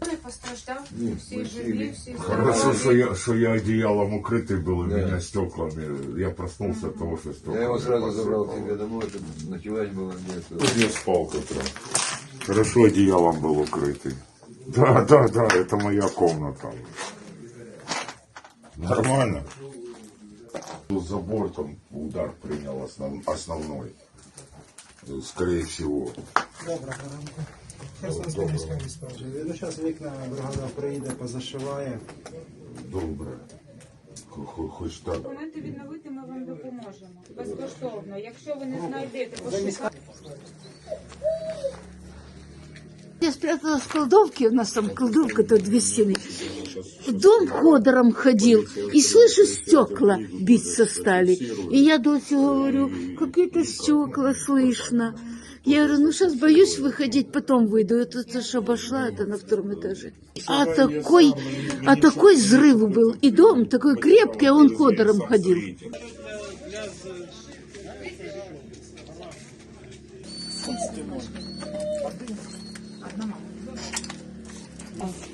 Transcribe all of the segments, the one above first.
Хто постраждав? Ні, всі ми живі, всі- всі Хорошо, здорові. что я, что я одеялом укрытый был, и Да. меня стеклами. Я проснулся от того, что стеклами Я его сразу забрал к посыпало. себе домой, чтобы ночевать было где-то. Тут я спал как раз. Хорошо одеялом был укрытый. Да, да, да, это моя комната. Нормально. Тут За бортом удар принял основ- основной. Э, Скорее всего. Доброго ранку. Херсонська міська міська. Ну, зараз вікна бригада приїде, позашиває. Добре. Хо- хо- Хоч так. Документи відновити ми вам допоможемо. Безкоштовно. Якщо ви не знайдете, пошукайте. Я спряталась в кладовке, у нас там кладовка-то две стены. Дом ходором ходил, и слышу, стекла биться стали. И я Досе говорю, какие-то стекла слышно. Я говорю, ну сейчас боюсь выходить, потом выйду. Это, это ж обошла, это на втором этаже. А такой, а такой взрыв был. И дом такой крепкий, а он ходором ходил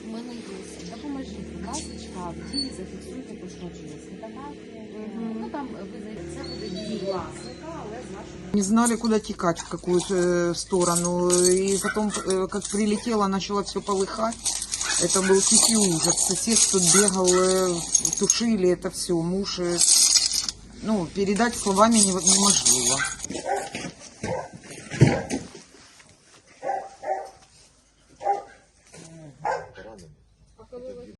У мене є. Допоможіть, будь ласка, в дії зафіксуйте пошкодження фотографії. Ну там ви зайдете, це буде дії власника, але з нашого Не знали, куда текать, в какую э, сторону. И потом, э, как прилетело, начало все полыхать. Это был тихий ужас. Сосед тут бегал, э, тушили это все. Муж, э, ну, передать словами не- неможливо.